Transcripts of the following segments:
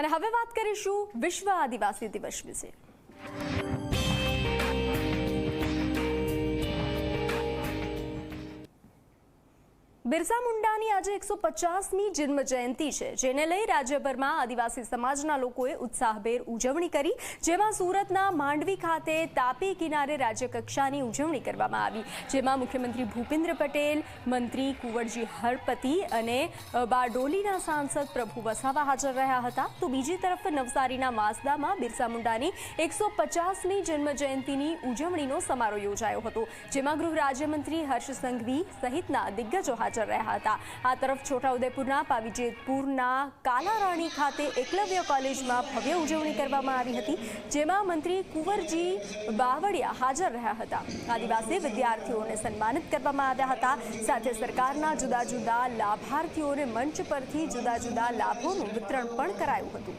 અને હવે વાત કરીશું વિશ્વ આદિવાસી દિવસ વિશે. બિરસા મુંડાની આજે એકસો પચાસમી જન્મ જયંતિ છે, જેને લઈ રાજ્યભરમાં આદિવાસી સમાજના લોકોએ ઉત્સાહભેર ઉજવણી કરી, જેમાં સુરતના માંડવી ખાતે તાપી કિનારે રાજ્ય કક્ષાની ઉજવણી કરવામાં આવી, જેમાં મુખ્યમંત્રી ભૂપેન્દ્ર પટેલ, મંત્રી કુંવરજી હળપતિ અને બારડોલીના સાંસદ પ્રભુ વસાવા હાજર રહ્યા હતા. તો બીજી તરફ નવસારીના માસદામાં બિરસા મુંડાની એકસો પચાસમી જન્મ જયંતિની ઉજવણીનો સમારોહ યોજાયો હતો, જેમાં ગૃહ રાજ્યમંત્રી હર્ષ સંઘવી સહિતના દિગ્ગજો હાજર રહ્યા હતા. આ તરફ છોટાઉદેપુરના પાવીજેતપુરના કાલારાણી ખાતે એકલવ્ય કોલેજમાં ભવ્ય ઉજવણી કરવામાં આવી હતી, જેમાં મંત્રી કુંવરજી બાવળિયા હાજર રહ્યા હતા. આદિવાસી વિદ્યાર્થીઓને સન્માનિત કરવામાં આવ્યા હતા. સાથે સરકારના જુદા જુદા લાભાર્થીઓને મંચ પરથી જુદા જુદા લાભોનું વિતરણ પણ કરાયું હતું.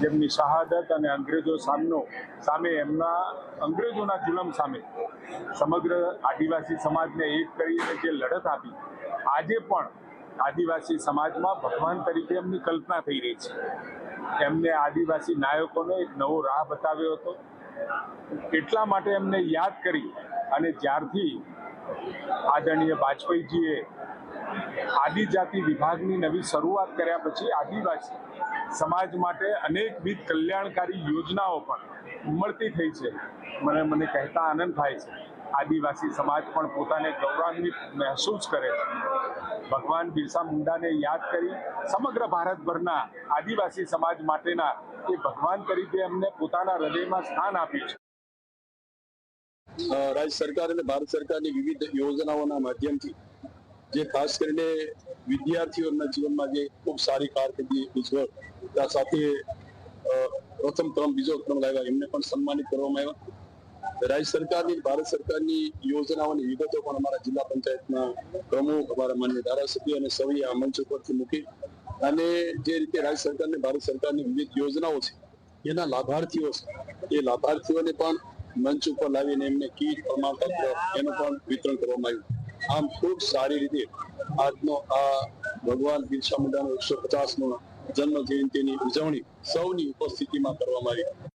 જેમની શહાદત અને અંગ્રેજો સામનો સામે એમના અંગ્રેજોના જુલમ સામે સમગ્ર આદિવાસી સમાજને એક કરીને જે લડત આપી, આજે પણ આદિવાસી સમાજમાં ભગવાન તરીકે એમની કલ્પના થઈ રહી છે. એમને આદિવાસી નાયકોને એક નવો રાહ બતાવ્યો હતો. એટલા માટે એમને યાદ કરી અને જ્યારથી આદરણીય વાજપેયીજીએ આદિજાતિ વિભાગની નવી શરૂઆત કર્યા પછી આદિવાસી સમાજ માટે અનેકવિધ કલ્યાણકારી યોજનાઓ પણ મળતી થઈ છે. મને મને કહેતા આનંદ થાય છે. આદિવાસી સમાજ પણ પોતાને ગૌરવાન્વિત મહેસૂસ કરે છે. ભગવાન બિરસા મુંડાને યાદ કરી સમગ્ર ભારતભરના આદિવાસી સમાજ માટેના એ ભગવાન તરીકે એમને પોતાના હૃદયમાં સ્થાન આપ્યું છે. રાજ્ય સરકાર અને ભારત સરકારની વિવિધ યોજનાઓના માધ્યમથી જે ખાસ કરીને વિદ્યાર્થીઓના જીવનમાં જે ખૂબ સારી કારકિર્દી ત્યાં સાથે પ્રથમ ક્રમ બીજો ક્રમ લાવ્યા. એમને પણ સન્માનિત કરવામાં આવ્યા. રાજ્ય સરકારની, ભારત સરકારની યોજનાઓની વિગતો પણ અમારા જિલ્લા પંચાયતના પ્રમુખ, અમારા માન્ય ધારાસભ્ય અને સૌએ આ મંચ ઉપરથી મૂકી અને જે રીતે રાજ્ય સરકારને, ભારત સરકારની વિવિધ યોજનાઓ છે, એના લાભાર્થીઓ છે, એ લાભાર્થીઓને પણ મંચ ઉપર લાવીને એમને કીટ, પ્રમાણપત્ર એનું પણ વિતરણ કરવામાં આવ્યું. આમ ખૂબ સારી રીતે આજનો આ ભગવાન બિરસા મુંડાનો એકસો પચાસનો જન્મ જયંતિની ઉજવણી સૌની ઉપસ્થિતિમાં કરવામાં આવી.